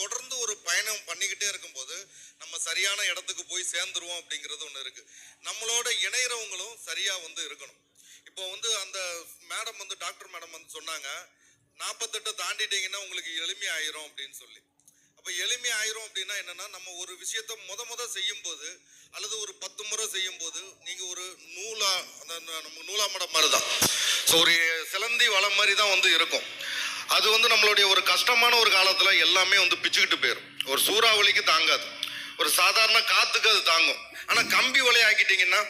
தொடர்ந்து ஒரு பயணம் பண்ணிக்கிட்டே இருக்கும்போது நம்ம சரியான இடத்துக்கு போய் சேர்ந்துருவோம் அப்படிங்கிறது ஒன்று இருக்கு. நம்மளோட இணையறவங்களும் சரியா வந்து இருக்கணும். இப்போ வந்து அந்த மேடம் வந்து டாக்டர் மேடம் வந்து சொன்னாங்க நாற்பத்தெட்டை தாண்டிட்டீங்கன்னா உங்களுக்கு எளிமையாயிரும் அப்படின்னு சொல்லி. அப்போ எளிமையாயிரும் அப்படின்னா என்னன்னா நம்ம ஒரு விஷயத்த முத முத செய்யும்போது அல்லது ஒரு பத்து முறை செய்யும்போது நீங்கள் நீங்க ஒரு நூலா அந்த நம்ம நூலா மடம் மாதிரி தான் ஸோ ஒரு சிலந்தி வளம் மாதிரி தான் வந்து இருக்கும். அது வந்து நம்மளுடைய ஒரு கஷ்டமான ஒரு காலத்தில் எல்லாமே வந்து பிச்சுக்கிட்டு போயிடும் ஒரு சூறாவளிக்கு தாங்காது. ஒரு சாதாரண காற்றுக்கு அது தாங்கும். ஆனால் கம்பி வலையாக்கிட்டீங்கன்னா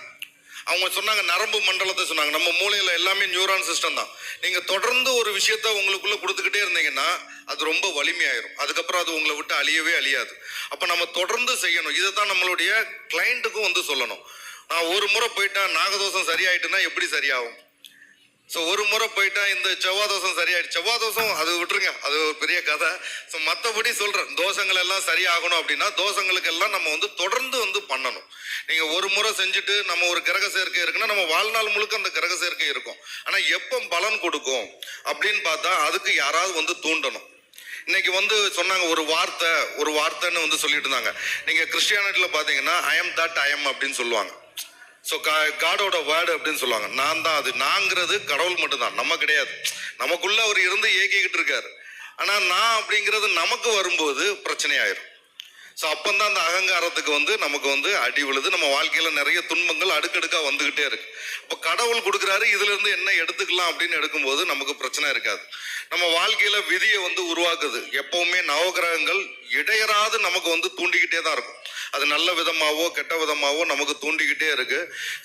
அவங்க சொன்னாங்க நரம்பு மண்டலத்தை சொன்னாங்க. நம்ம மூலையில் எல்லாமே நியூரான் சிஸ்டம் தான். நீங்கள் தொடர்ந்து ஒரு விஷயத்த உங்களுக்குள்ளே கொடுத்துக்கிட்டே இருந்தீங்கன்னா அது ரொம்ப வலிமையாயிரும். அதுக்கப்புறம் அது உங்களை விட்டு அழியவே அழியாது. அப்போ நம்ம தொடர்ந்து செய்யணும். இதை தான் நம்மளுடைய கிளைண்ட்டுக்கும் வந்து சொல்லணும். நான் ஒரு முறை போயிட்டேன் நாகதோஷம் சரியாயிட்டுன்னா எப்படி சரியாகும்? ஸோ ஒரு முறை போயிட்டா இந்த செவ்வாய் தோஷம் சரியாயிடுச்சு செவ்வாய் தோஷம் அது விட்டுருங்க. அது ஒரு பெரிய கதை. ஸோ மற்றபடி சொல்கிறேன் தோசங்கள் எல்லாம் சரியாகணும் அப்படின்னா தோஷங்களுக்கு எல்லாம் நம்ம வந்து தொடர்ந்து வந்து பண்ணணும். நீங்கள் ஒரு முறை செஞ்சுட்டு நம்ம ஒரு கிரக சேர்க்கை இருக்குன்னா நம்ம வாழ்நாள் முழுக்க அந்த கிரக சேர்க்கை இருக்கும். ஆனால் எப்போ பலன் கொடுக்கும் அப்படின்னு பார்த்தா அதுக்கு யாராவது வந்து தூண்டணும். இன்னைக்கு வந்து சொன்னாங்க ஒரு வார்த்தை ஒரு வார்த்தைன்னு வந்து சொல்லிட்டு இருந்தாங்க. நீங்கள் கிறிஸ்டியானிட்டியில் பார்த்தீங்கன்னா I am that I am அப்படின்னு சொல்லுவாங்க. ஸோ காடோட வேர்டு அப்படின்னு சொல்லுவாங்க. நான் தான் அது. நாங்கிறது கடவுள் மட்டும்தான். நம்ம கிடையாது. நமக்குள்ள அவர் இருந்து இயக்கிக்கிட்டு இருக்காரு. ஆனால் நான் அப்படிங்கிறது நமக்கு வரும்போது பிரச்சனை ஆயிரும் ஸோ அப்பந்தான் அந்த அகங்காரத்துக்கு வந்து நமக்கு வந்து அடி விழுது. நம்ம வாழ்க்கையில் நிறைய துன்பங்கள் அடுக்கடுக்கா வந்துக்கிட்டே இருக்கு. இப்போ கடவுள் கொடுக்குறாரு இதுல இருந்து என்ன எடுத்துக்கலாம் அப்படின்னு எடுக்கும்போது நமக்கு பிரச்சனை இருக்காது. நம்ம வாழ்க்கையில விதியை வந்து உருவாக்குது. எப்பவுமே நவகிரகங்கள் இடையராது நமக்கு வந்து தூண்டிக்கிட்டே தான் இருக்கும். அது நல்ல விதமாகவோ கெட்ட விதமாகவோ நமக்கு தூண்டிக்கிட்டே இருக்கு.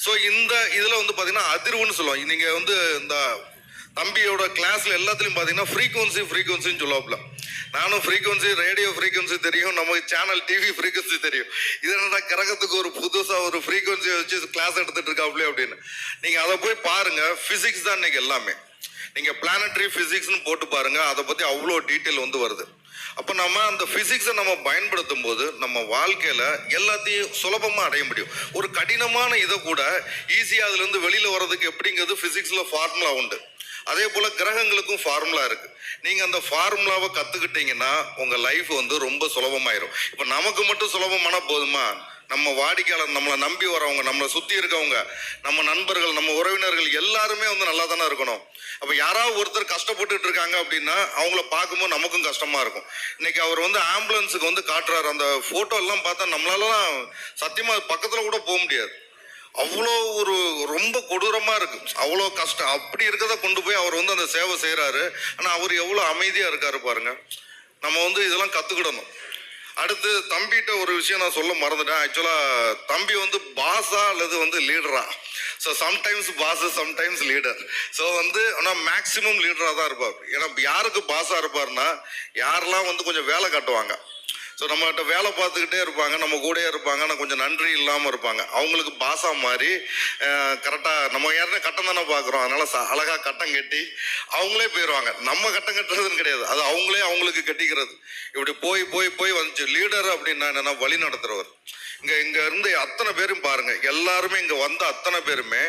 ஸோ இந்த இதில் வந்து பார்த்தீங்கன்னா அதிர்வுன்னு சொல்லுவாங்க. நீங்க வந்து இந்த தம்பியோட கிளாஸ்ல எல்லாத்துலையும் பார்த்தீங்கன்னா ஃப்ரீக்வன்சி ஃப்ரீக்வன்சின்னு சொல்லுவாப்ல நானும் ஃப்ரீக்வன்சி ரேடியோ ஃப்ரீக்வன்சி தெரியும். நமக்கு சேனல் டிவி ஃப்ரீக்வன்சி தெரியும். இது என்னடா கிரகத்துக்கு ஒரு புதுசாக ஒரு ஃப்ரீக்வன்சியை வச்சு கிளாஸ் எடுத்துட்டு இருக்காப்லே அப்படின்னு. நீங்கள் அதை போய் பாருங்கள் ஃபிசிக்ஸ் தான் இன்னைக்கு எல்லாமே. நீங்க பிளானட்ரி பிசிக்ஸ்னு போட்டு பாருங்க அதை பத்தி அவ்வளோ டீட்டெயில் வந்து வருது. அப்போ நம்ம அந்த பிசிக்ஸை நம்ம பயன்படுத்தும் போது நம்ம வாழ்க்கையில எல்லாத்தையும் சுலபமா அடைய முடியும். ஒரு கடினமான இதை கூட ஈஸியா அதுல இருந்து வெளியில வர்றதுக்கு எப்படிங்கிறது பிசிக்ஸ்ல ஃபார்முலா உண்டு. அதே போல கிரகங்களுக்கும் ஃபார்முலா இருக்கு. நீங்க அந்த ஃபார்முலாவை கத்துக்கிட்டீங்கன்னா உங்க லைஃப் வந்து ரொம்ப சுலபமாயிரும். இப்ப நமக்கு மட்டும் சுலபமானா போதுமா? நம்ம வாடிக்கையாளர் நம்மளை நம்பி வரவங்க நம்மளை சுற்றி இருக்கவங்க நம்ம நண்பர்கள் நம்ம உறவினர்கள் எல்லாருமே வந்து நல்லா தானே இருக்கணும். அப்போ யாராவது ஒருத்தர் கஷ்டப்பட்டுட்டு இருக்காங்க அப்படின்னா அவங்கள பார்க்கும்போது நமக்கும் கஷ்டமாக இருக்கும். இன்னைக்கு அவர் வந்து ஆம்புலன்ஸுக்கு வந்து காட்டுறாரு. அந்த ஃபோட்டோ எல்லாம் பார்த்தா நம்மளாலலாம் சத்தியமாக பக்கத்தில் கூட போக முடியாது. அவ்வளோ ஒரு ரொம்ப கொடூரமாக இருக்கு. அவ்வளோ கஷ்டம். அப்படி இருக்கிறத கொண்டு போய் அவர் வந்து அந்த சேவை செய்கிறாரு ஆனால் அவர் எவ்வளோ அமைதியாக இருக்காரு பாருங்க. நம்ம வந்து இதெல்லாம் கற்றுக்கிடணும் அடுத்து தம்பிகிட்ட ஒரு விஷயம் நான் சொல்ல மறந்துட்டேன். ஆக்சுவலாக தம்பி வந்து பாஸா அல்லது வந்து லீடரா so sometimes boss sometimes leader so வந்து ஆனால் மேக்சிமம் லீடராக தான் இருப்பார். ஏன்னா யாருக்கு பாஸாக இருப்பார்னா யாரெல்லாம் வந்து கொஞ்சம் வேலை காட்டுவாங்க? ஸோ நம்மகிட்ட வேலை பார்த்துக்கிட்டே இருப்பாங்க நம்ம கூடயே இருப்பாங்க ஆனால் கொஞ்சம் நன்றி இல்லாமல் இருப்பாங்க. அவங்களுக்கு பாசா மாதிரி கரெக்டாக நம்ம யாருன்னா கட்டம் தானே பார்க்குறோம். அதனால் ச அழகாக கட்டம் கட்டி அவங்களே போயிடுவாங்க நம்ம கட்டம் கட்டுறதுன்னு கிடையாது. அது அவங்களே அவங்களுக்கு கட்டிக்கிறது. இப்படி போய் போய் போய் வந்துச்சு. லீடர் அப்படின்னா என்னென்னா வழி நடத்துகிறவர் இங்கே இங்கே இருந்து அத்தனை பேரும் பாருங்கள் எல்லாருமே இங்கே வந்த அத்தனை பேருமே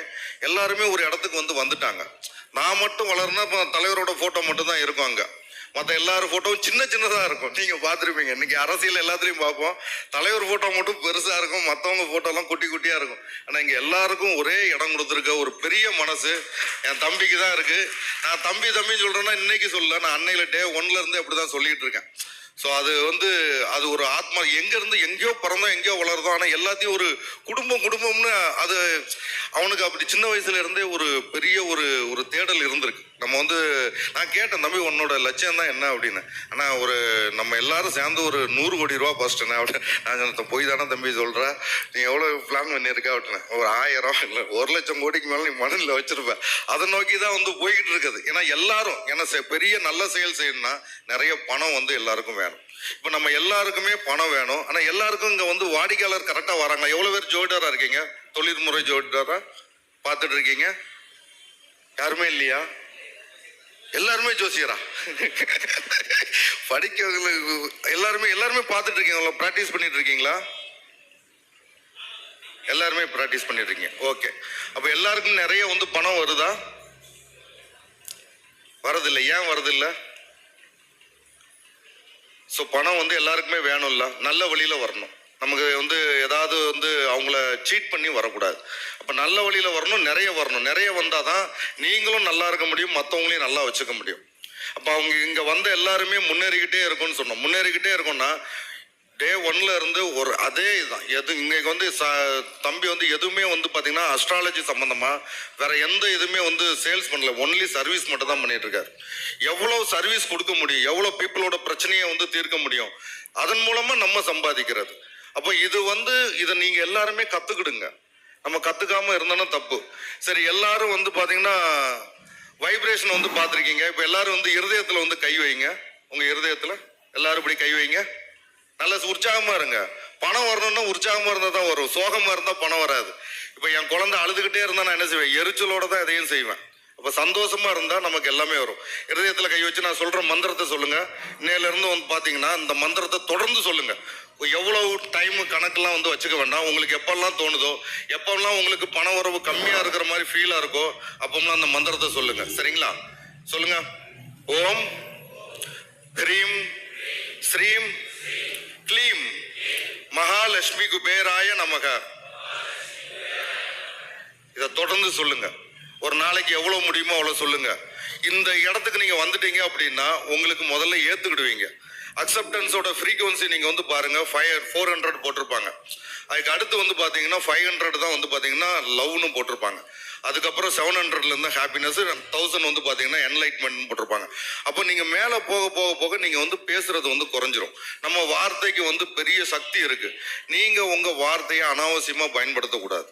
எல்லாருமே ஒரு இடத்துக்கு வந்து வந்துட்டாங்க. நான் மட்டும் வளர்னா இப்போ தலைவரோட ஃபோட்டோ மட்டும் தான் இருக்கும் அங்கே. மற்ற எல்லாரும் ஃபோட்டோவும் சின்ன சின்னதாக இருக்கும். நீங்கள் பார்த்துருப்பீங்க. இன்னைக்கு அரசியல் எல்லாத்துலேயும் பார்ப்போம். தலைவர் ஃபோட்டோ மட்டும் பெருசாக இருக்கும். மற்றவங்க ஃபோட்டோலாம் குட்டி குட்டியாக இருக்கும். ஆனால் இங்கே எல்லாருக்கும் ஒரே இடம் கொடுத்துருக்க ஒரு பெரிய மனசு என் தம்பிக்கு தான் இருக்குது நான் தம்பி தம்பின்னு சொல்கிறேன்னா இன்றைக்கி சொல்லல. நான் அன்னையில டே ஒன்லேருந்து அப்படி அப்படிதான் சொல்லிகிட்டு இருக்கேன். ஸோ அது வந்து அது ஒரு ஆத்மா எங்கேருந்து எங்கேயோ பிறந்தோம் எங்கேயோ வளருதோ ஆனால் எல்லாத்தையும் ஒரு குடும்பம் குடும்பம்னு அது அவனுக்கு அப்படி சின்ன வயசுல இருந்தே ஒரு பெரிய ஒரு ஒரு தேடல் இருந்திருக்கு. நம்ம வந்து நான் கேட்டேன் தம்பி உன்னோட லட்சியம் தான் என்ன? அப்படின்னு. ஆனால் ஒரு நம்ம எல்லாரும் சேர்ந்து ஒரு நூறு கோடி ரூபா ஃபர்ஸ்ட் என்ன அப்படின்னு நான் சொன்னேன் போய் தானே தம்பி சொல்கிற நீ எவ்வளோ பிளான் பண்ணியிருக்க? அப்படின்னு ஒரு ஆயிரம் இல்லை ஒரு லட்சம் கோடிக்கு மேலே நீ மனதில் வச்சுருப்பேன் அதை நோக்கி தான் வந்து போய்கிட்டு இருக்குது. ஏன்னா எல்லாரும் ஏன்னா செ- பெரிய நல்ல செயல் செய்யணும்னா நிறைய பணம் வந்து எல்லாருக்கும் வேணும். இப்போ நம்ம எல்லாருக்குமே பணம் வேணும். ஆனால் எல்லாருக்கும் இங்கே வந்து வாடிக்கையாளர் கரெக்டாக வராங்க. எவ்வளோ பேர் ஜோடிடராக இருக்கீங்க? தொழில்முறை ஜோடிடரா? பார்த்துட்டு இருக்கீங்க? யாருமே இல்லையா? எல்லாருமே ஜோசியரா. படிக்கிறவங்க எல்லாருமே எல்லாருமே பார்த்துட்டு இருக்கீங்களா ப்ராக்டிஸ் பண்ணிட்டு இருக்கீங்களா எல்லாருமே ப்ராக்டிஸ் பண்ணிட்டு இருக்கீங்க ஓகே அப்போ எல்லாருக்கும் நிறைய வந்து பணம் வருதா? வரதில்லை. ஏன் வரதில்லை? ஸோ பணம் வந்து எல்லாருக்குமே வேணும்ல. நல்ல வழியில் வரணும். நமக்கு வந்து ஏதாவது வந்து அவங்கள சீட் பண்ணி வரக்கூடாது. அப்போ நல்ல வழியில் வரணும் நிறைய வரணும். நிறைய வந்தால் தான் நீங்களும் நல்லா இருக்க முடியும் மற்றவங்களையும் நல்லா வச்சுக்க முடியும். அப்போ அவங்க இங்கே வந்த எல்லாருமே முன்னேறிக்கிட்டே இருக்கும்னு சொன்னோம். முன்னேறிக்கிட்டே இருக்கோம்னா டே ஒன்ல இருந்து ஒரு அதே இதுதான். எது இங்கே வந்து ச தம்பி வந்து எதுவுமே வந்து பார்த்தீங்கன்னா அஸ்ட்ராலஜி சம்மந்தமாக வேற எந்த இதுவுமே வந்து சேல்ஸ் பண்ணல. ஒன்லி சர்வீஸ் மட்டும் தான் பண்ணிட்டு இருக்காரு. எவ்வளோ சர்வீஸ் கொடுக்க முடியும்? எவ்வளோ பீப்புளோட பிரச்சனையை வந்து தீர்க்க முடியும்? அதன் மூலமாக நம்ம சம்பாதிக்கிறது. அப்போ இது வந்து இதை நீங்கள் எல்லாருமே கற்றுக்கிடுங்க நம்ம கற்றுக்காம இருந்தோன்னா தப்பு. சரி எல்லாரும் வந்து பார்த்தீங்கன்னா வைப்ரேஷன் வந்து பார்த்துருக்கீங்க இப்போ எல்லாரும் வந்து இருதயத்தில் வந்து கை வைங்க. உங்கள் இருதயத்தில் எல்லாரும் இப்படி கை வைங்க. நல்ல உற்சாகமா இருங்க. பணம் வரணும்னா உற்சாகமா இருந்தா தான் வரும். சோகமா இருந்தா பணம் வராது. இப்போ என் குழந்தை அழுதுகிட்டே இருந்தா நான் என்ன செய்வேன்? எரிச்சலோட தான் எதையும் செய்வேன். அப்போ சந்தோஷமா இருந்தால் நமக்கு எல்லாமே வரும். இருதயத்துல கை வச்சு நான் சொல்கிற மந்திரத்தை சொல்லுங்க. இன்னையிலேருந்து வந்து பார்த்தீங்கன்னா இந்த மந்திரத்தை தொடர்ந்து சொல்லுங்க. எவ்வளோ டைம் கணக்கெல்லாம் வந்து வச்சுக்க வேண்டாம். உங்களுக்கு எப்பெல்லாம் தோணுதோ எப்பெல்லாம் உங்களுக்கு பண உறவு கம்மியாக இருக்கிற மாதிரி ஃபீலாக இருக்கோ அப்போல்லாம் அந்த மந்திரத்தை சொல்லுங்க. சரிங்களா? சொல்லுங்க. ஓம் ஹ்ரீம் ஸ்ரீம் க்ளீம் மகாலட்சுமி குபேராய நமக. இதை தொடர்ந்து சொல்லுங்கள் ஒரு நாளைக்கு எவ்வளோ முடியுமோ அவ்வளோ சொல்லுங்கள் இந்த இடத்துக்கு நீங்கள் வந்துட்டீங்க அப்படின்னா உங்களுக்கு முதல்ல ஏற்றுக்கிடுவீங்க அக்செப்டன்ஸோட ஃப்ரீக்குவன்சி நீங்கள் வந்து பாருங்க ஃபைவ் ஃபோர் ஹண்ட்ரட் போட்டிருப்பாங்க. அதுக்கு அடுத்து வந்து பார்த்தீங்கன்னா ஃபைவ் ஹண்ட்ரட் தான் வந்து பார்த்தீங்கன்னா லவ்னு போட்டிருப்பாங்க. அதுக்கப்புறம் செவன் ஹண்ட்ரட்லேருந்து ஹாப்பினஸ் தௌசண்ட் வந்து பார்த்தீங்கன்னா என்லைட்மெண்ட் போட்டிருப்பாங்க. அப்போ நீங்கள் மேலே போக போக போக நீங்கள் வந்து பேசுகிறது வந்து குறைஞ்சிரும். நம்ம வார்த்தைக்கு வந்து பெரிய சக்தி இருக்குது நீங்கள் உங்கள் வார்த்தையை அனாவசியமாக பயன்படுத்தக்கூடாது.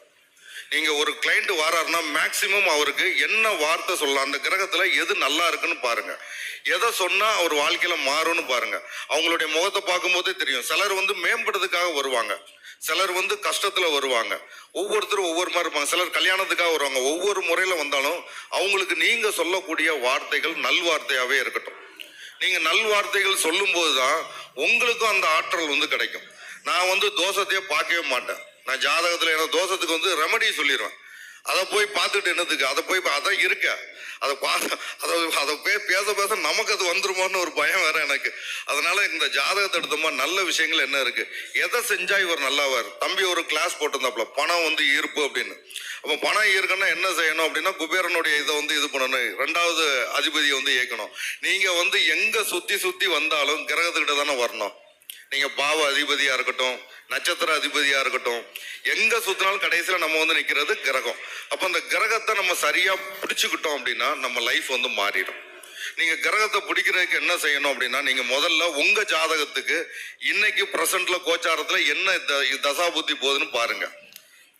நீங்க ஒரு கிளைண்ட் வராருன்னா மேக்சிமம் அவருக்கு என்ன வார்த்தை சொல்லலாம்? அந்த கிரகத்துல எது நல்லா இருக்குன்னு பாருங்க. எதை சொன்னா அவர் வாழ்க்கையில மாறும்னு பாருங்க. அவங்களுடைய முகத்தை பார்க்கும்போதே தெரியும். சிலர் வந்து மேம்படுறதுக்காக வருவாங்க. சிலர் வந்து கஷ்டத்துல வருவாங்க. ஒவ்வொருத்தரும் ஒவ்வொரு மாதிரி இருப்பாங்க. சிலர் கல்யாணத்துக்காக வருவாங்க. ஒவ்வொரு முறையில வந்தாலும் அவங்களுக்கு நீங்க சொல்லக்கூடிய வார்த்தைகள் நல்வார்த்தையாவே இருக்கட்டும். நீங்க நல்வார்த்தைகள் சொல்லும்போது தான் உங்களுக்கும் அந்த ஆற்றல் வந்து கிடைக்கும். நான் வந்து தோஷத்தையே பார்க்கவே மாட்டேன். நான் ஜாதகத்தில் என்ன தோஷத்துக்கு வந்து ரெமடி சொல்லிடுவேன் அதை போய் பார்த்துட்டு என்னதுக்கு அதை போய் அதான் இருக்க. அதை பார்த்து அதை அதை போய் பேச பேச நமக்கு அது வந்துருமோன்னு ஒரு பயம் வேற எனக்கு. அதனால இந்த ஜாதகத்தை எடுத்தோமா நல்ல விஷயங்கள் என்ன இருக்கு? எதை செஞ்சா இவர் நல்லாவார்? தம்பி ஒரு கிளாஸ் போட்டிருந்தாப்புல பணம் வந்து ஈர்ப்பு அப்படின்னு. அப்போ பணம் ஈர்க்கணும்னா என்ன செய்யணும் அப்படின்னா குபேரனுடைய இதை வந்து இது பண்ணணும். ரெண்டாவது அதிபதியை வந்து இயக்கணும். நீங்க வந்து எங்க சுத்தி சுத்தி வந்தாலும் கிரகத்துக்கிட்ட தானே வரணும். நீங்க பாவ அதிபதியா இருக்கட்டும் நட்சத்திர அதிபதியா இருக்கட்டும் எங்க சுத்தினாலும் கடைசியில நம்ம வந்து நிக்கிறது கிரகம். அப்ப அந்த கிரகத்தை நம்ம சரியா பிடிச்சுக்கிட்டோம் அப்படின்னா நம்ம லைஃப் வந்து மாறிடும். நீங்க கிரகத்தை பிடிக்கிறதுக்கு என்ன செய்யணும் அப்படின்னா நீங்க முதல்ல உங்க ஜாதகத்துக்கு இன்னைக்கு பிரசன்ட்ல கோச்சாரத்துல என்ன தசா புத்தி போகுதுன்னு பாருங்க.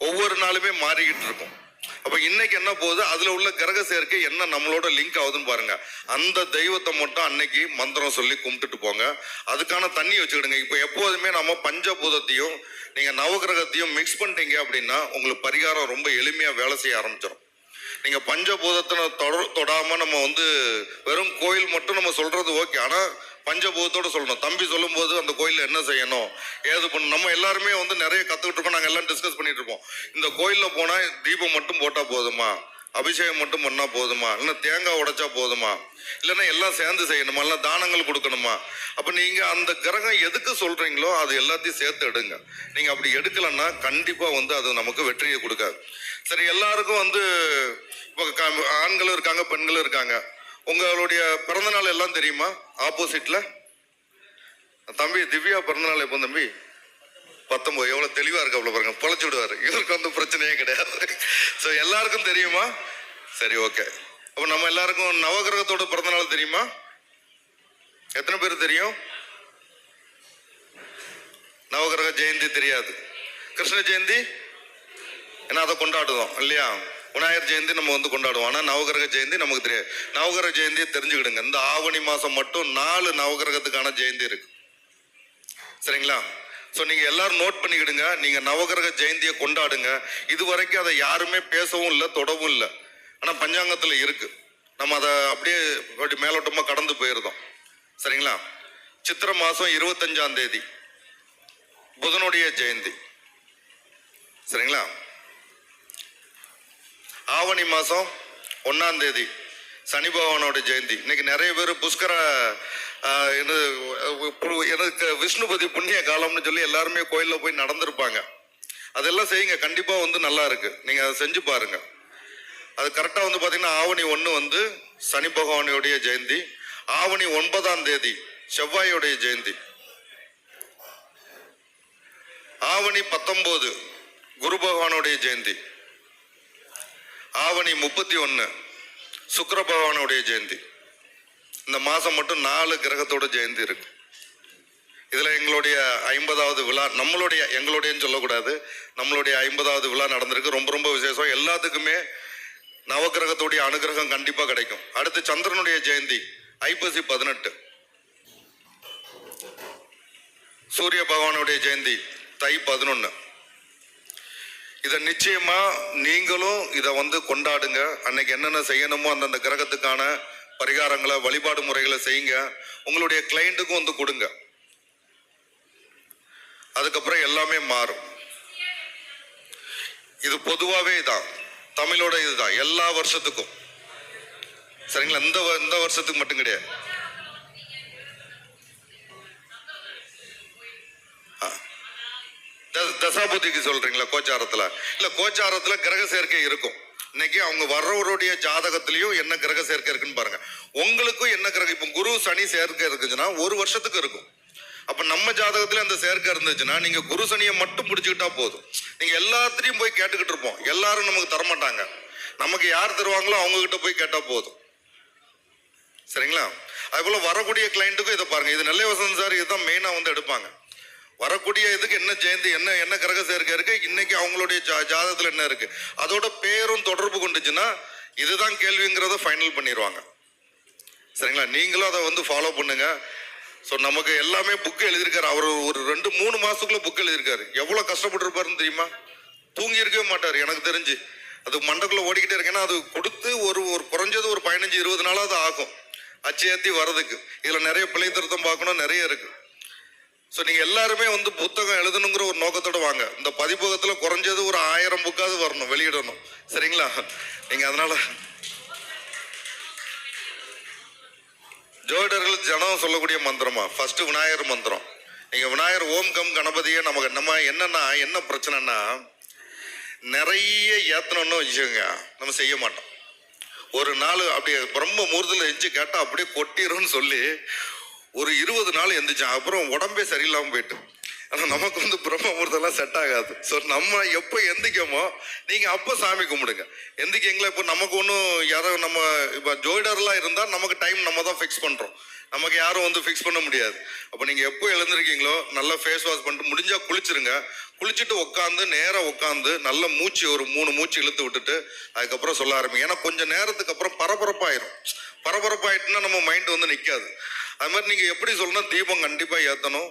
ஒவ்வொரு நாளுமே மாறிக்கிட்டு இருக்கும். அப்ப இன்னைக்கு என்ன போகுது? அதுல உள்ள கிரக சேர்க்கை என்ன நம்மளோட லிங்க் ஆகுதுன்னு பாருங்க. அந்த தெய்வத்தை மட்டும் அன்னைக்கு மந்திரம் சொல்லி கும்பிட்டுட்டு போங்க. அதுக்கான தண்ணி வச்சுக்கிடுங்க. இப்போ எப்போதுமே நம்ம பஞ்சபூதத்தையும் நீங்க நவகிரகத்தையும் மிக்ஸ் பண்ணிட்டீங்க அப்படின்னா உங்களுக்கு பரிகாரம் ரொம்ப எளிமையா வேலை செய்ய ஆரம்பிச்சிடும் நீங்க பஞ்சபூதத்தை தொட- தொடாம நம்ம வந்து வெறும் கோயில் மட்டும் நம்ம சொல்றது ஓகே ஆனா பஞ்சபூதத்தோட சொல்லணும். தம்பி சொல்லும்போது அந்த கோயிலில் என்ன செய்யணும்? ஏது பண்ணணும்? நம்ம எல்லாருமே வந்து நிறைய கத்துக்கிட்டு இருக்கோம். எல்லாம் டிஸ்கஸ் பண்ணிட்டு இருப்போம். இந்த கோயிலில் போனா தீபம் மட்டும் போட்டா போதுமா? அபிஷேகம் மட்டும் பண்ணா போதுமா? இல்லைன்னா தேங்காய் உடைச்சா போதுமா? இல்லைன்னா எல்லாம் சேர்ந்து செய்யணுமா? இல்லை தானங்கள் கொடுக்கணுமா? அப்போ நீங்கள் அந்த கிரகம் எதுக்கு சொல்கிறீங்களோ அது எல்லாத்தையும் சேர்த்து எடுங்க. நீங்கள் அப்படி எடுக்கலைன்னா கண்டிப்பாக வந்து அது நமக்கு வெற்றியை கொடுக்காது. சரி எல்லாருக்கும் வந்து இப்போ ஆண்களும் இருக்காங்க பெண்களும் இருக்காங்க. உங்களுடைய பிறந்தநாள் எல்லாம் தெரியுமா? ஆப்போசிட்ல தம்பி திவ்யா பிறந்தநாள் எப்போ தம்பி? பத்தொன்பது. எவ்வளோ தெளிவாக இருக்கு அவ்வளோ பாருங்க பிழைச்சிடுவாரு இவருக்கு வந்து பிரச்சனையே கிடையாது. ஸோ எல்லாருக்கும் தெரியுமா? சரி ஓகே அப்போ நம்ம எல்லாருக்கும் நவகிரகத்தோட பிறந்தநாள் தெரியுமா? எத்தனை பேர் தெரியும்? நவகிரக ஜெயந்தி தெரியாது. கிருஷ்ண ஜெயந்தி? ஏன்னா அதை கொண்டாடுவோம் இல்லையா? விநாயகர் ஜெயந்தி நம்ம வந்து கொண்டாடுவோம். ஆனால் நவகிரக ஜெயந்தி நமக்கு தெரியாது. நவகிரக ஜெயந்தியை தெரிஞ்சுக்கிடுங்க. இந்த ஆவணி மாதம் மட்டும் நாலு நவகிரகத்துக்கான ஜெயந்தி இருக்கு. சரிங்களா? ஸோ நீங்கள் எல்லாரும் நோட் பண்ணிக்கிடுங்க. நீங்கள் நவகிரக ஜெயந்தியை கொண்டாடுங்க. இது வரைக்கும் அதை யாருமே பேசவும் இல்லை தொடவும் இல்லை. ஆனால் பஞ்சாங்கத்தில் இருக்குது நம்ம அதை அப்படியே அப்படி மேலோட்டமாக கடந்து போயிருந்தோம். சரிங்களா? சித்திரை மாதம் இருபத்தஞ்சாம் தேதி. புதனுடைய ஜெயந்தி. சரிங்களா? ஆவணி மாதம் ஒன்றாந்தேதி சனி பகவானோட ஜெயந்தி. இன்னைக்கு நிறைய பேர் புஷ்கர என்ன பு- எனக்கு விஷ்ணுபதி புண்ணிய காலம்னு சொல்லி எல்லாருமே கோயிலில் போய் நடந்திருப்பாங்க. அதெல்லாம் செய்யுங்க. கண்டிப்பாக வந்து நல்லா இருக்கு. நீங்கள் அதை செஞ்சு பாருங்க. அது கரெக்டாக வந்து பார்த்தீங்கன்னா ஆவணி ஒன்று வந்து சனி பகவானுடைய ஜெயந்தி. ஆவணி ஒன்பதாம் தேதி செவ்வாயுடைய ஜெயந்தி. ஆவணி பத்தொம்போது குரு பகவானுடைய ஜெயந்தி. ஆவணி முப்பத்தி ஒன்று சுக்கிர பகவானுடைய ஜெயந்தி. இந்த மாதம் மட்டும் நாலு கிரகத்தோட ஜெயந்தி இருக்கு. இதில் எங்களுடைய ஐம்பதாவது விழா நம்மளுடைய எங்களுடையன்னு சொல்லக்கூடாது. நம்மளுடைய ஐம்பதாவது விழா நடந்திருக்கு. ரொம்ப ரொம்ப விசேஷம். எல்லாத்துக்குமே நவகிரகத்துடைய அனுகிரகம் கண்டிப்பாக கிடைக்கும். அடுத்து சந்திரனுடைய ஜெயந்தி ஐப்பசி பதினெட்டு. சூரிய பகவானுடைய ஜெயந்தி தை பதினொன்று இதை நிச்சயமா நீங்களும் இதை வந்து கொண்டாடுங்க. அன்னைக்கு என்னென்ன செய்யணுமோ அந்தந்த கிரகத்துக்கான பரிகாரங்களை வழிபாடு முறைகளை செய்யுங்க. உங்களுடைய கிளைண்ட்டுக்கும் வந்து கொடுங்க. அதுக்கப்புறம் எல்லாமே மாறும். இது பொதுவாகவே தான் தமிழோட இதுதான். எல்லா வருஷத்துக்கும். சரிங்களா? இந்த வ- இந்த வருஷத்துக்கு மட்டும் கிடையாது ஆ. த- தசாபுத்திக்கு சொல்றீங்களா கோச்சாரத்துல? இல்ல கோச்சாரத்துல கிரக சேர்க்கை இருக்கும். இன்னைக்கு அவங்க வர்றவருடைய ஜாதகத்திலயும் என்ன கிரக சேர்க்கை இருக்குன்னு பாருங்க. உங்களுக்கும் என்ன கிரகம் இப்போ குரு சனி சேர்க்கை இருக்குதுன்னா ஒரு வருஷத்துக்கு இருக்கும். அப்ப நம்ம ஜாதகத்துல அந்த சேர்க்கை இருந்துச்சுன்னா நீங்க குரு சனியை மட்டும் பிடிச்சுக்கிட்டா போதும். நீங்க எல்லாத்திலையும் போய் கேட்டுக்கிட்டு இருப்போம். எல்லாரும் நமக்கு தரமாட்டாங்க. நமக்கு யார் தருவாங்களோ அவங்க கிட்ட போய் கேட்டா போதும். சரிங்களா? அது போல வரக்கூடிய கிளைண்ட்டுக்கும் இதை பாருங்க. இது நெல்லை வசந்த் சார் இதுதான் மெயினா வந்து எடுப்பாங்க. வரக்கூடிய இதுக்கு என்ன ஜெயந்தி என்ன என்ன கிரக சேர்க்கை இருக்கு? இன்னைக்கு அவங்களுடைய ஜா ஜாதகத்தில் என்ன இருக்கு? அதோட பேரும் தொடர்பு கொண்டுச்சுன்னா இதுதான் கேள்விங்கிறத ஃபைனல் பண்ணிடுவாங்க சரிங்களா? நீங்களும் அதை வந்து ஃபாலோ பண்ணுங்க. ஸோ நமக்கு எல்லாமே புக்கு எழுதியிருக்காரு. அவர் ஒரு ரெண்டு மூணு மாசத்துக்குள்ள புக் எழுதியிருக்காரு. எவ்வளோ கஷ்டப்பட்டிருப்பாருன்னு தெரியுமா? தூங்கி இருக்கவே மாட்டார் எனக்கு தெரிஞ்சு. அது மண்டக்குள்ள ஓடிக்கிட்டே இருக்கு. ஏன்னா அது கொடுத்து ஒரு ஒரு குறைஞ்சது ஒரு பதினஞ்சு இருபது நாளாவது ஆகும். அச்சேத்தி வர்றதுக்கு. இதில் நிறைய பிழை திருத்தம் பார்க்கணும் நிறைய இருக்குது ஸோ நீங்கள் எல்லாருமே வந்து புத்தகம் எழுதணுங்கிற ஒரு நோக்கத்தோட வாங்க. இந்த பதிப்பகத்தில் குறைஞ்சது ஒரு ஆயிரம் புக்காவது வரணும் வெளியிடணும். சரிங்களா? நீங்கள் அதனால் ஜோதிடர்கள் ஜனம் சொல்லக்கூடிய மந்திரமா? ஃபர்ஸ்ட் விநாயகர் மந்திரம். நீங்கள் விநாயகர் ஓம் கம் கணபதியை நமக்கு நம்ம என்னன்னா என்ன பிரச்சனைனா நிறைய ஏத்தணும்னு வச்சுக்கோங்க. நம்ம செய்ய மாட்டோம். ஒரு நாள் அப்படியே பிரம்ம முகூர்த்தத்தில் எஞ்சி கேட்டால் அப்படியே கொட்டிடும்னு சொல்லி ஒரு இருபது நாள் எந்திரிச்சேன். அப்புறம் உடம்பே சரியில்லாமல் போயிட்டு. ஆனால் நமக்கு வந்து பிரம்மமூர்த்தம்லாம் செட் ஆகாது. ஸோ நம்ம எப்போ எந்திக்கமோ நீங்கள் அப்போ சாமி கும்பிடுங்க. எந்திக்கிங்களா? இப்போ நமக்கு ஒன்றும் யாரோ நம்ம இப்போ ஜோயிடர்லாம் இருந்தால் நமக்கு டைம் நம்ம தான் ஃபிக்ஸ் பண்ணுறோம் நமக்கு யாரும் வந்து ஃபிக்ஸ் பண்ண முடியாது. அப்போ நீங்கள் எப்போ எழுந்திருக்கீங்களோ நல்லா ஃபேஸ் வாஷ் பண்ணிட்டு முடிஞ்சால் குளிச்சிருங்க. குளிச்சுட்டு உட்காந்து நேராக உட்காந்து நல்ல மூச்சு ஒரு மூணு மூச்சு இழுத்து விட்டுட்டு அதுக்கப்புறம் சொல்ல ஆரம்பிங்க. ஏன்னா கொஞ்சம் நேரத்துக்கு அப்புறம் பரபரப்பாயிரும். பரபரப்பாயிட்டுன்னா நம்ம மைண்டு வந்து நிற்காது அது மாதிரி நீங்கள் எப்படி சொல்லணும் தீபம் கண்டிப்பாக ஏற்றணும்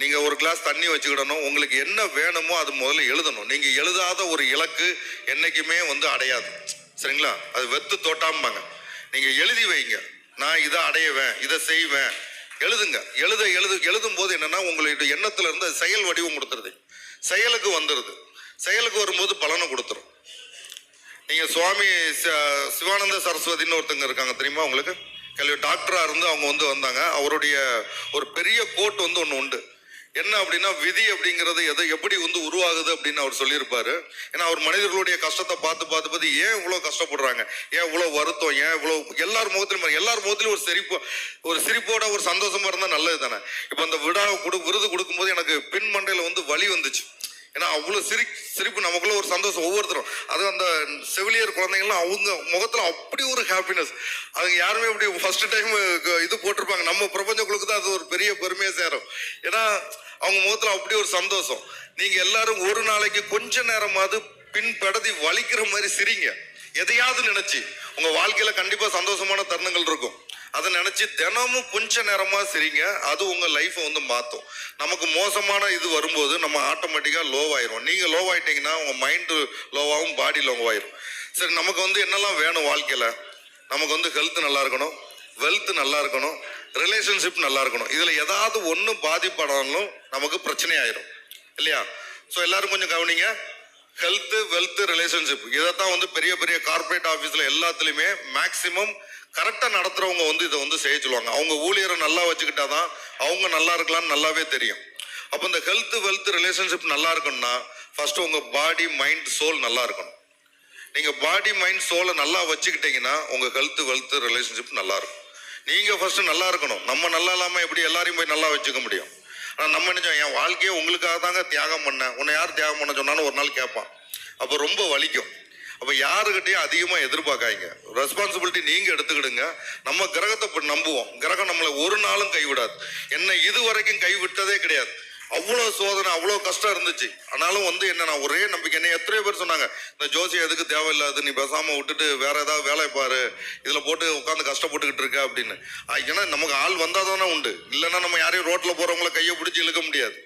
நீங்கள் ஒரு கிளாஸ் தண்ணி வச்சுக்கிடணும். உங்களுக்கு என்ன வேணுமோ அது முதல்ல எழுதணும். நீங்கள் எழுதாத ஒரு இலக்கு என்றைக்குமே வந்து அடையாது. சரிங்களா? அது வெத்து தோட்டாம்பாங்க. நீங்கள் எழுதி வைங்க. நான் இதை அடையவேன் இதை செய்வேன். எழுதுங்க. எழுத எழுது எழுதும் போது என்னன்னா உங்களுடைய எண்ணத்துல இருந்து செயல் வடிவம் கொடுத்துருது. செயலுக்கு வந்துடுது செயலுக்கு வரும்போது பலனை கொடுத்துரும். நீங்கள் சுவாமி சிவானந்த சரஸ்வதின்னு ஒருத்தங்க இருக்காங்க தெரியுமா உங்களுக்கு? கேள்வி டாக்டராக இருந்து அவங்க வந்து வந்தாங்க. அவருடைய ஒரு பெரிய கோட் வந்து ஒன்று உண்டு. என்ன அப்படின்னா விதி அப்படிங்கிறது எதை எப்படி வந்து உருவாகுது அப்படின்னு அவர் சொல்லியிருப்பாரு. ஏன்னா அவர் மனிதர்களுடைய கஷ்டத்தை பார்த்து பார்த்து பார்த்து ஏன் இவ்வளோ கஷ்டப்படுறாங்க? ஏன் இவ்வளோ வருத்தம்? ஏன் இவ்வளோ எல்லார் முகத்திலும் எல்லார் முகத்திலும் ஒரு சிரிப்பு ஒரு சிரிப்போட ஒரு சந்தோஷமா இருந்தால் நல்லது தானே இப்போ அந்த விடா கொடு விருது கொடுக்கும்போது எனக்கு பின் மண்டையில் வந்து வலி வந்துச்சு. ஏன்னா அவ்வளோ சிரி சிரிப்பு நமக்குள்ள ஒரு சந்தோஷம் ஒவ்வொருத்தரும். அதுவும் அந்த செவிலியர் குழந்தைங்கலாம் அவங்க முகத்தில் அப்படி ஒரு ஹாப்பினஸ் அவங்க யாருமே இப்படி ஃபர்ஸ்ட் டைம் இது போட்டிருப்பாங்க. நம்ம பிரபஞ்சங்களுக்கு தான் அது ஒரு பெரிய பெருமையாக சேரும். ஏன்னா அவங்க முகத்தில் அப்படி ஒரு சந்தோஷம். நீங்கள் எல்லாரும் ஒரு நாளைக்கு கொஞ்ச நேரமாவது பின்படதி வலிக்கிற மாதிரி சிரிங்க. எதையாவது நினைச்சு. உங்க வாழ்க்கையில கண்டிப்பா சந்தோஷமான தருணங்கள் இருக்கும். அதை நினச்சி தினமும் கொஞ்ச நேரமாக சரிங்க. அது உங்கள் லைஃப்பை வந்து மாற்றும் நமக்கு மோசமான இது வரும்போது நம்ம ஆட்டோமேட்டிக்காக லோவ் ஆயிரும். நீங்கள் லோவ் லோவாயிட்டீங்கன்னா உங்கள் மைண்டு லோவாகவும் பாடி லோவாயிரும் சரி நமக்கு வந்து என்னெல்லாம் வேணும் வாழ்க்கையில்? நமக்கு வந்து ஹெல்த் நல்லா இருக்கணும் வெல்த் நல்லா இருக்கணும் ரிலேஷன்ஷிப் நல்லா இருக்கணும். இதில் ஏதாவது ஒன்று பாதிப்படாலும் நமக்கு பிரச்சனை ஆயிரும் இல்லையா? ஸோ எல்லாரும் கொஞ்சம் கவனிங்க. ஹெல்த்து வெல்த் ரிலேஷன்ஷிப் இதைத்தான் வந்து பெரிய பெரிய கார்ப்பரேட் ஆஃபீஸில் எல்லாத்துலேயுமே மேக்ஸிமம் கரெக்டாக நடத்துறவங்க வந்து இதை வந்து செய்ய சொல்லுவாங்க. அவங்க ஊழியரை நல்லா வச்சுக்கிட்டா தான் அவங்க நல்லா இருக்கலாம்னு நல்லாவே தெரியும். அப்போ இந்த ஹெல்த் வெல்த் ரிலேஷன்ஷிப் நல்லா இருக்கணும்னா ஃபஸ்ட்டு உங்கள் பாடி மைண்ட் சோல் நல்லா இருக்கணும். நீங்கள் பாடி மைண்ட் சோலை நல்லா வச்சுக்கிட்டீங்கன்னா உங்கள் ஹெல்த் வெல்த் ரிலேஷன்ஷிப் நல்லா இருக்கும். ஃபஸ்ட்டு நல்லா இருக்கணும். நம்ம நல்லா இல்லாமல் எப்படி எல்லாரையும் போய் நல்லா வச்சுக்க முடியும்? ஆனால் நம்ம நினைச்சோம் என் வாழ்க்கையே உங்களுக்காக தாங்க தியாகம் பண்ணேன். உன்னை யார் தியாகம் பண்ண சொன்னாலும் ஒரு நாள் கேட்பான். அப்போ ரொம்ப வலிக்கும். அப்ப யாருக்கிட்டையும் அதிகமா எதிர்பார்க்காதீங்க. ரெஸ்பான்சிபிலிட்டி நீங்க எடுத்துக்கிடுங்க. நம்ம கிரகத்தை நம்புவோம். கிரகம் நம்மளை ஒரு நாளும் கைவிடாது. என்ன இது வரைக்கும் கைவிட்டதே கிடையாது. அவ்வளோ சோதனை அவ்வளோ கஷ்டம் இருந்துச்சு. ஆனாலும் வந்து என்ன நான் ஒரே நம்பிக்கை. என்ன எத்தனை பேர் சொன்னாங்க இந்த ஜோசியம் எதுக்கு தேவையில்லாது? நீ பேசாமல் விட்டுட்டு வேற ஏதாவது வேலை பாரு. இதில் போட்டு உட்காந்து கஷ்டப்பட்டுக்கிட்டு இருக்க அப்படின்னு. ஏன்னா நமக்கு ஆள் வந்தால் தானே உண்டு. இல்லைன்னா நம்ம யாரையும் ரோட்டில் போகிறவங்கள கையை பிடிச்சி இழுக்க முடியாது.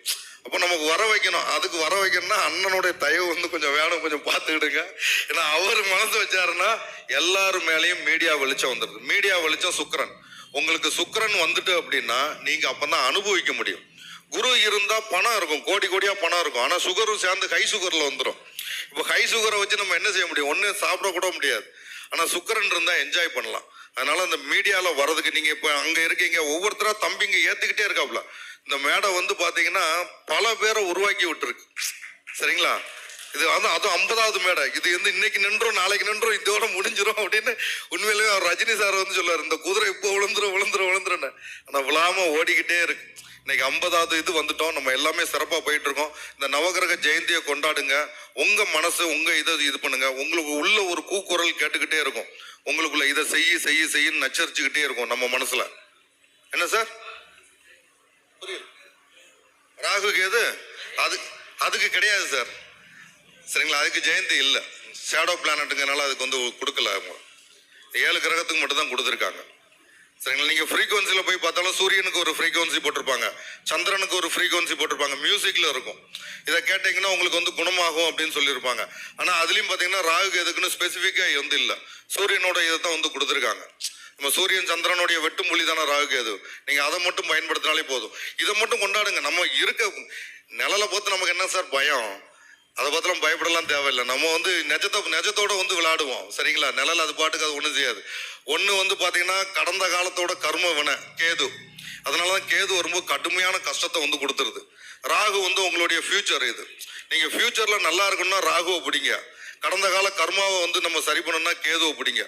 அப்போ நமக்கு வர வைக்கணும். அதுக்கு வர வைக்கணும்னா அண்ணனுடைய தயவு வந்து கொஞ்சம் வேணும் கொஞ்சம் பார்த்துக்கிடுங்க. ஏன்னா அவர் மனசு வச்சாருன்னா எல்லாரும் மேலேயும் மீடியா வெளிச்சம் வந்துடுது மீடியா வெளிச்சம் சுக்கரன். உங்களுக்கு சுக்கரன் வந்துட்டு அப்படின்னா நீங்கள் அப்போ தான் அனுபவிக்க முடியும். குரு இருந்தால் பணம் இருக்கும். கோடி கோடியாக பணம் இருக்கும். ஆனால் சுகரும் சேர்ந்து ஹை சுகரில் வந்துடும் இப்போ ஹை சுகரை வச்சு நம்ம என்ன செய்ய முடியும்? ஒன்றும் சாப்பிடக்கூட முடியாது. ஆனால் சுக்கரன் இருந்தால் என்ஜாய் பண்ணலாம். அதனால அந்த மீடியாவில் வர்றதுக்கு நீங்கள் இப்போ அங்கே இருக்கீங்க. ஒவ்வொருத்தராக தம்பிங்க ஏற்றுக்கிட்டே இருக்காப்ல. இந்த மேடை வந்து பார்த்தீங்கன்னா பல பேரை உருவாக்கி விட்டுருக்கு. சரிங்களா? இது வந்து அதுவும் ஐம்பதாவது மேடை. இது வந்து இன்னைக்கு நின்றோம் நாளைக்கு நின்றோம் இதோட முடிஞ்சிடும் அப்படின்னு உண்மையிலேயே அவர் ரஜினி சார் வந்து சொல்லுவார் இந்த குதிரை இப்போ விழுந்துரும் விழுந்துரும் விழுந்துருன்னு. ஆனால் விழாம ஓடிக்கிட்டே இருக்கு. இன்னைக்கு ஐம்பதாவது இது வந்துட்டோம். நம்ம எல்லாமே சிறப்பாக போயிட்டு இருக்கோம் இந்த நவகிரக ஜெயந்தியை கொண்டாடுங்க. உங்க மனசு உங்க இதை இது பண்ணுங்க. உங்களுக்கு உள்ள ஒரு கூக்குரல் கேட்டுக்கிட்டே இருக்கும். உங்களுக்குள்ள இதை செய்ய செய்ய செய்யன்னு நச்சரிச்சுக்கிட்டே இருக்கும் நம்ம மனசுல. என்ன சார்? புரியல கேது எது அது அதுக்கு கிடையாது சார். சரிங்களா? அதுக்கு ஜெயந்தி இல்லை. ஷேடோ பிளானட்டுங்கிறனால அதுக்கு வந்து கொடுக்கல அவங்க. ஏழு கிரகத்துக்கு மட்டும் தான் கொடுத்துருக்காங்க. சரிங்களா? நீங்கள் ஃப்ரீக்வன்சில போய் பார்த்தாலும் சூரியனுக்கு ஒரு ஃப்ரீக்வன்சி போட்டிருப்பாங்க. சந்திரனுக்கு ஒரு ஃப்ரீக்வன்சி போட்டிருப்பாங்க. மியூசிக்கில் இருக்கும். இதை கேட்டிங்கன்னா உங்களுக்கு வந்து குணமாகும் அப்படின்னு சொல்லியிருப்பாங்க. ஆனால் அதுலேயும் பார்த்தீங்கன்னா ராகுக்கு எதுக்குன்னு ஸ்பெசிஃபிக்காக வந்து இல்லை. சூரியனோட இதை தான் வந்து கொடுத்துருக்காங்க. நம்ம சூரியன் சந்திரனுடைய வெட்டு மொழி தானே ராகுக்கு எது அதை மட்டும் பயன்படுத்தினாலே போதும். இதை மட்டும் கொண்டாடுங்க. நம்ம இருக்க நிழலை பார்த்து நமக்கு என்ன சார் பயம்? அதை பார்த்துலாம் பயப்படலாம் தேவையில்லை. நம்ம வந்து நெஜத்தை நெஜத்தோட வந்து விளையாடுவோம். சரிங்களா? நிழல் அது பாட்டுக்கு அது ஒன்றும் செய்யாது. ஒன்று வந்து பார்த்தீங்கன்னா கடந்த காலத்தோட கர்ம வினை கேது. அதனால தான் கேது வரும்போது கடுமையான கஷ்டத்தை வந்து கொடுத்துருது. ராகு வந்து உங்களுடைய ஃபியூச்சர் இது. நீங்கள் ஃபியூச்சரில் நல்லா இருக்கணும்னா ராகுவை பிடிங்க. கடந்த கால கர்மாவை வந்து நம்ம சரி பண்ணணும்னா கேதுவை பிடிங்க.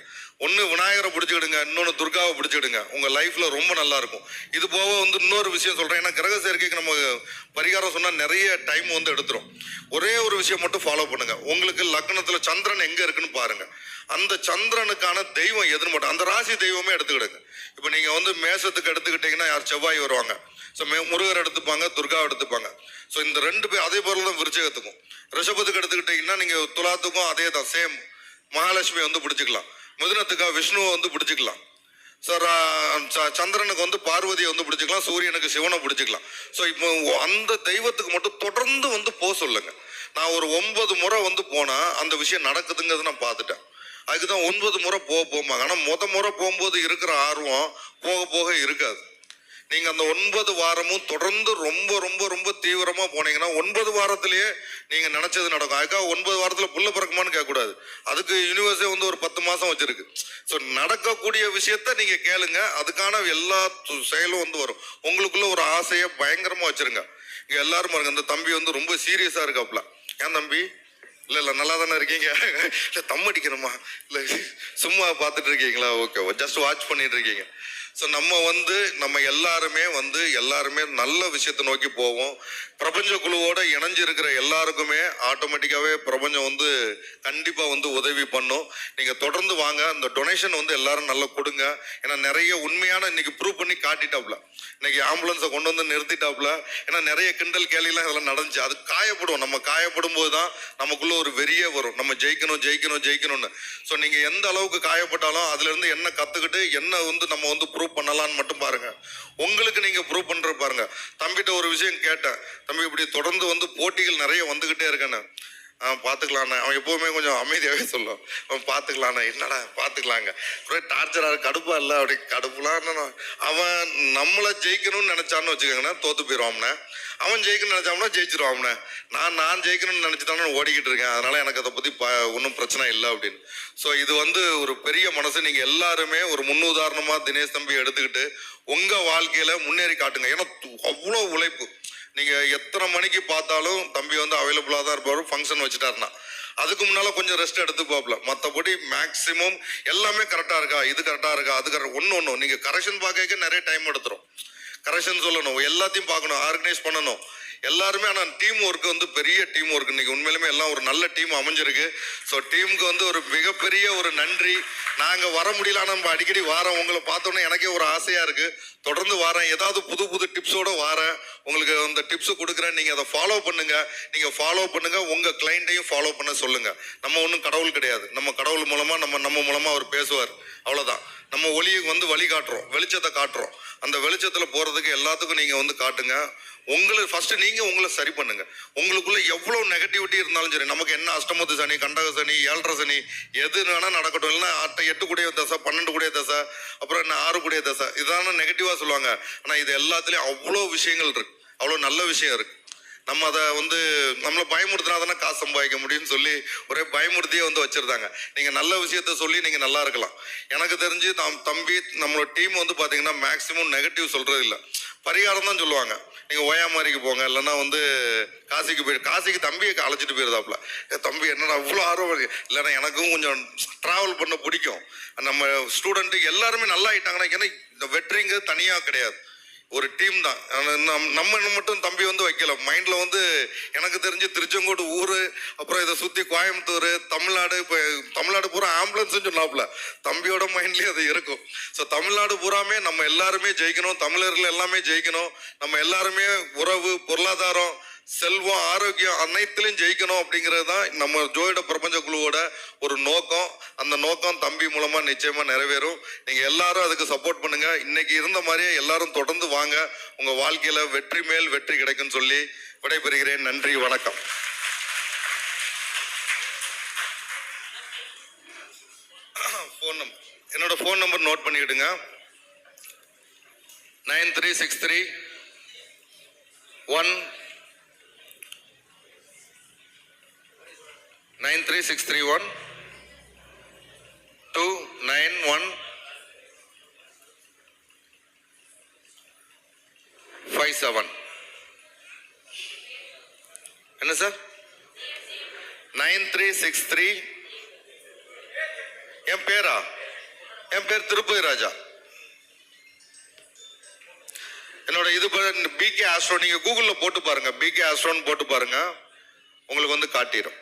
ஒன்று விநாயகரை பிடிச்சிக்கிடுங்க இன்னொன்று துர்காவை பிடிச்சிக்கிடுங்க. உங்கள் லைஃப்பில் ரொம்ப நல்லா இருக்கும் இது போக வந்து இன்னொரு விஷயம் சொல்கிறேன் ஏன்னா கிரக சேர்க்கைக்கு நம்ம பரிகாரம் சொன்னால் நிறைய டைம் வந்து எடுத்துரும். ஒரே ஒரு விஷயம் மட்டும் ஃபாலோ பண்ணுங்கள் உங்களுக்கு லக்னத்தில் சந்திரன் எங்கே இருக்குன்னு பாருங்கள் அந்த சந்திரனுக்கான தெய்வம் எதுன்னு மட்டும் அந்த ராசி தெய்வமே எடுத்துக்கிடுங்க. இப்போ நீங்கள் வந்து மேசத்துக்கு எடுத்துக்கிட்டீங்கன்னா யார்? செவ்வாய் வருவாங்க. ஸோ மே முருகர் எடுத்துப்பாங்க துர்கா எடுத்துப்பாங்க. ஸோ இந்த ரெண்டு பேர் அதே போல தான் விருச்சகத்துக்கும். ரிஷபத்துக்கு எடுத்துக்கிட்டீங்கன்னா நீங்கள் துலாத்துக்கும் அதே தான் சேம் மகாலட்சுமி வந்து பிடிச்சிக்கலாம். மிதுனத்துக்கா விஷ்ணுவை வந்து பிடிச்சிக்கலாம். சார் சந்திரனுக்கு வந்து பார்வதியை வந்து பிடிச்சிக்கலாம் சூரியனுக்கு சிவனை பிடிச்சிக்கலாம். ஸோ இப்போ அந்த தெய்வத்துக்கு மட்டும் தொடர்ந்து வந்து போக சொல்லுங்க. நான் ஒரு ஒன்பது முறை வந்து போனால் அந்த விஷயம் நடக்குதுங்கிறது நான் பார்த்துட்டேன். அதுக்கு தான் ஒன்பது முறை போக போமாங்க ஆனால் முத முறை போகும்போது இருக்கிற ஆர்வம் போக போக இருக்காது. நீங்க அந்த ஒன்பது வாரமும் தொடர்ந்து ரொம்ப ரொம்ப ரொம்ப தீவிரமா போனீங்கன்னா ஒன்பது வாரத்திலேயே நீங்க நினைச்சது நடக்கும். அதுக்காக ஒன்பது வாரத்துல புள்ள பிறக்குமான்னு கேட்கக்கூடாது. அதுக்கு யூனிவர்ஸே வந்து ஒரு பத்து மாசம் வச்சிருக்கு. ஸோ நடக்கக்கூடிய விஷயத்த நீங்க கேளுங்க. அதுக்கான எல்லா செயலும் வந்து வரும். உங்களுக்குள்ள ஒரு ஆசையை பயங்கரமா வச்சிருங்க. இங்க எல்லாரும் பாருங்க இந்த தம்பி வந்து ரொம்ப சீரியஸா இருக்காப்ல ஏன் தம்பி? இல்ல இல்ல நல்லா தானே இருக்கீங்க? இல்ல தம் அடிக்கணுமா? இல்ல சும்மா பார்த்துட்டு இருக்கீங்களா? ஓகே ஜஸ்ட் வாட்ச் பண்ணிட்டு இருக்கீங்க. ஸோ நம்ம வந்து நம்ம எல்லாருமே வந்து எல்லாருமே நல்ல விஷயத்தை நோக்கி போவோம். பிரபஞ்ச குழுவோட இணைஞ்சிருக்கிற எல்லாருக்குமே ஆட்டோமேட்டிக்காகவே பிரபஞ்சம் வந்து கண்டிப்பாக வந்து உதவி பண்ணும். நீங்கள் தொடர்ந்து வாங்க. அந்த டொனேஷன் வந்து எல்லாரும் நல்லா கொடுங்க. ஏன்னா நிறைய உண்மையான இன்னைக்கு ப்ரூவ் பண்ணி காட்டிட்டாப்ல இன்னைக்கு ஆம்புலன்ஸை கொண்டு வந்து நிறுத்திட்டாப்ல ஏன்னா நிறைய கிண்டல் கேலிலாம் இதெல்லாம் நடந்துச்சு. அது காயப்படும் நம்ம காயப்படும் போது தான் நமக்குள்ள ஒரு வெறியே வரும். நம்ம ஜெயிக்கணும் ஜெயிக்கணும் ஜெயிக்கணும்னு. ஸோ நீங்கள் எந்த அளவுக்கு காயப்பட்டாலும் அதுலேருந்து என்ன கற்றுக்கிட்டு என்ன வந்து நம்ம வந்து ப்ரூவ் பண்ணலான்னு மட்டும் பாருங்க. உங்களுக்கு நீங்க ப்ரூவ் பண்ற பாருங்க. தம்பிட்ட ஒரு விஷயம் கேட்டேன். தம்பி இப்படி தொடர்ந்து வந்து போட்டிகள் நிறைய வந்துகிட்டே இருக்கேன்னு. அவன் பார்த்துக்கலாண்ணே அவன் எப்போவுமே கொஞ்சம் அமைதியாகவே சொல்லுவான் அவன் பார்த்துக்கலாண்ணே என்னடா பார்த்துக்கலாங்க. அப்புறம் டார்ச்சராக கடுப்பா இல்லை. அப்படி கடுப்புலாம் அவன் நம்மளை ஜெயிக்கணும்னு நினச்சான்னு வச்சுக்கோங்கண்ணே தோத்து போயிடுவாம்ண்ணே அவன். ஜெயிக்கணும்னு நினச்சாம்னா ஜெயிச்சிருவாம்ண்ணே நான் நான் ஜெயிக்கணும்னு நினச்சி தானே ஓடிக்கிட்டு இருக்கேன். அதனால எனக்கு அதை பற்றி ப ஒன்றும் பிரச்சனை இல்லை அப்படின்னு. ஸோ இது வந்து ஒரு பெரிய மனசு. நீங்கள் எல்லாருமே ஒரு முன்னுதாரணமாக தினேஷ் தம்பி எடுத்துக்கிட்டு உங்கள் வாழ்க்கையில் முன்னேறி காட்டுங்க. ஏன்னா அவ்வளோ உழைப்பு. நீங்கள் எத்தனை மணிக்கு பார்த்தாலும் தம்பி வந்து அவைலபிளாக தான் இருப்பார் ஃபங்க்ஷன் வச்சுட்டாருன்னா. அதுக்கு முன்னால் கொஞ்சம் ரெஸ்ட் எடுத்து பார்ப்பல. மற்றபடி மேக்ஸிமம் எல்லாமே கரெக்டாக இருக்கா இது கரெக்டாக இருக்கா அது கரெக்ட் ஒன்று ஒன்று நீங்கள் கரெக்ஷன் பார்க்க நிறைய டைம் எடுத்துரும். கரெக்ஷன் சொல்லணும் எல்லாத்தையும் பார்க்கணும் ஆர்கனைஸ் பண்ணணும். எல்லாருமே ஆனால் டீம் ஒர்க் வந்து பெரிய டீம் ஒர்க் இன்னைக்கு உண்மையிலுமே எல்லாம் ஒரு நல்ல டீம் அமைஞ்சிருக்கு. ஸோ டீமுக்கு வந்து ஒரு மிகப்பெரிய ஒரு நன்றி. நாங்கள் வர முடியல நம்ம அடிக்கடி வாரம். உங்களை பார்த்தோன்னே எனக்கே ஒரு ஆசையாக இருக்குது தொடர்ந்து வாரேன். ஏதாவது புது புது டிப்ஸோட வாரேன். உங்களுக்கு அந்த டிப்ஸு கொடுக்குறேன். நீங்கள் அதை ஃபாலோ பண்ணுங்கள் நீங்கள் ஃபாலோ பண்ணுங்கள் உங்கள் கிளைண்ட்டையும் ஃபாலோ பண்ண சொல்லுங்கள் நம்ம ஒன்றும் கடவுள் கிடையாது. நம்ம கடவுள் மூலமாக நம்ம நம்ம மூலமாக அவர் பேசுவார். அவ்வளோதான் நம்ம ஒளியை வந்து வழி காட்டுறோம் வெளிச்சத்தை காட்டுறோம். அந்த வெளிச்சத்தில் போகிறதுக்கு எல்லாத்துக்கும் நீங்கள் வந்து காட்டுங்க. உங்களை ஃபர்ஸ்ட் நீங்கள் உங்களை சரி பண்ணுங்க. உங்களுக்குள்ள எவ்வளோ நெகட்டிவிட்டி இருந்தாலும் சரி நமக்கு என்ன அஷ்டமத்து சனி கண்டக சனி ஏழரை சனி எது வேணா நடக்கட்டும். இல்லைன்னா அட்டை எட்டு கூடிய தசை பன்னெண்டு கூடிய தசை அப்புறம் என்ன ஆறு கூடிய தசை. இதான நெகட்டிவா சொல்லுவாங்க. ஆனால் இது எல்லாத்துலேயும் அவ்வளோ விஷயங்கள் இருக்கு. அவ்வளோ நல்ல விஷயம் இருக்கு. நம்ம அதை வந்து நம்மளை பயமுறுத்தினா தானே காசு சம்பாதிக்க முடியும்னு சொல்லி ஒரே பயமுறுத்தியே வந்து வச்சிருந்தாங்க. நீங்கள் நல்ல விஷயத்த சொல்லி நீங்கள் நல்லா இருக்கலாம். எனக்கு தெரிஞ்சு தம் தம்பி நம்மளோட டீம் வந்து பார்த்தீங்கன்னா மேக்சிமம் நெகட்டிவ் சொல்கிறது இல்லை பரிகாரம் தான் சொல்லுவாங்க. நீங்கள் ஓயாமரிக்கு போங்க இல்லைன்னா வந்து காசிக்கு போயிடு காசிக்கு தம்பியை அழைச்சிட்டு போயிருந்தாப்புல தம்பி என்னடா அவ்வளோ ஆர்வம் இருக்கு? இல்லைன்னா எனக்கும் கொஞ்சம் ட்ராவல் பண்ண பிடிக்கும். நம்ம ஸ்டூடெண்ட்டு எல்லாருமே நல்லா ஆயிட்டாங்கன்னா ஏன்னா இந்த வெற்றிங்கிறது தனியாக கிடையாது. ஒரு டீம் தான். நம் நம்ம மட்டும் தம்பி வந்து வைக்கல. மைண்டில் வந்து எனக்கு தெரிஞ்சு திருச்செங்கோடு ஊர் அப்புறம் இதை சுற்றி கோயம்புத்தூர் தமிழ்நாடு இப்போ தமிழ்நாடு பூரா ஆம்புலன்ஸ்னு சொன்னாப்புல. தம்பியோட மைண்ட்லேயும் அது இருக்கும். ஸோ தமிழ்நாடு பூராமே நம்ம எல்லாருமே ஜெயிக்கணும். தமிழர்கள் எல்லாமே ஜெயிக்கணும். நம்ம எல்லாருமே உறவு பொருளாதாரம் செல்வம் ஆரோக்கியம் அனைத்துலையும் ஜெயிக்கணும் அப்படிங்கிறது தான் நம்ம ஜோதிட பிரபஞ்ச குழுவோட ஒரு நோக்கம். அந்த நோக்கம் தம்பி மூலமாக நிச்சயமாக நிறைவேறும். நீங்கள் எல்லாரும் அதுக்கு சப்போர்ட் பண்ணுங்க. இன்னைக்கு இருந்த மாதிரியே எல்லாரும் தொடர்ந்து வாங்க. உங்கள் வாழ்க்கையில் வெற்றி மேல் வெற்றி கிடைக்கும்னு சொல்லி விடைபெறுகிறேன். நன்றி வணக்கம். ஃபோன் நம்பர் என்னோட phone number note பண்ணிக்கிடுங்க. Nine three six three one nine three six three one two nine one five seven. என்ன sir? Nine three six three. என் பேரா? என் பேர் திருப்பதி ராஜா. என்னோட இது பிகே ஆஸ்ட்ரோ நீங்கள் கூகுளில் போட்டு பாருங்க. பிகே ஆஸ்ட்ரோன்னு போட்டு பாருங்க. உங்களுக்கு வந்து காட்டிடும்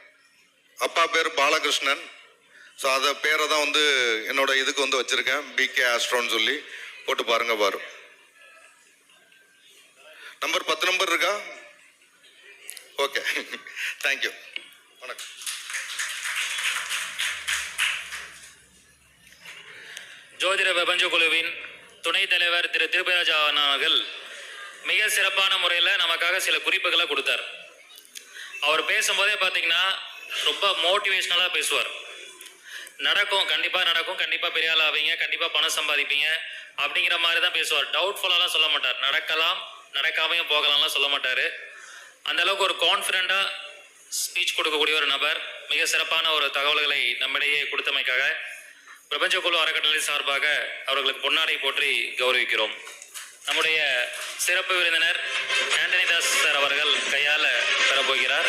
அப்பா பேர் பாலகிருஷ்ணன். ஸோ அதை பேரை தான் வந்து என்னோட இதுக்கு வந்து வச்சிருக்கேன். பிகே ஆஸ்ட்ரோன்னு சொல்லி போட்டு பாருங்க பாரு. நம்பர் பத்து நம்பர் இருக்கா? ஓகே தேங்க்யூ வணக்கம். ஜோதிட பிரபஞ்ச குழுவின் துணைத் தலைவர் திரு திருபராஜா அவர்கள் மிக சிறப்பான முறையில் நமக்காக சில குறிப்புகளை கொடுத்தார். அவர் பேசும்போதே பார்த்தீங்கன்னா ரொம்ப மோட்டிவேஷ்னலாக பேசுவார். நடக்கும் கண்டிப்பாக நடக்கும் கண்டிப்பாக பெரிய ஆள் ஆவீங்க கண்டிப்பாக பணம் சம்பாதிப்பீங்க அப்படிங்கிற மாதிரி தான் பேசுவார் டவுட்ஃபுல்லாலாம் சொல்ல மாட்டார். நடக்கலாம் நடக்காமையும் போகலாம்லாம் சொல்ல மாட்டார். அந்த அளவுக்கு ஒரு கான்ஃபிடெண்ட்டாக ஸ்பீச் கொடுக்கக்கூடிய ஒரு நபர் மிக சிறப்பான ஒரு தகவல்களை நம்மிடையே கொடுத்தமைக்காக பிரபஞ்ச குழு அறக்கட்டளை சார்பாக அவர்களுக்கு பொன்னாடை போற்றி கௌரவிக்கிறோம். நம்முடைய சிறப்பு விருந்தினர் ஆண்டனிதாஸ் சார் அவர்கள் கையால பெறப்போகிறார்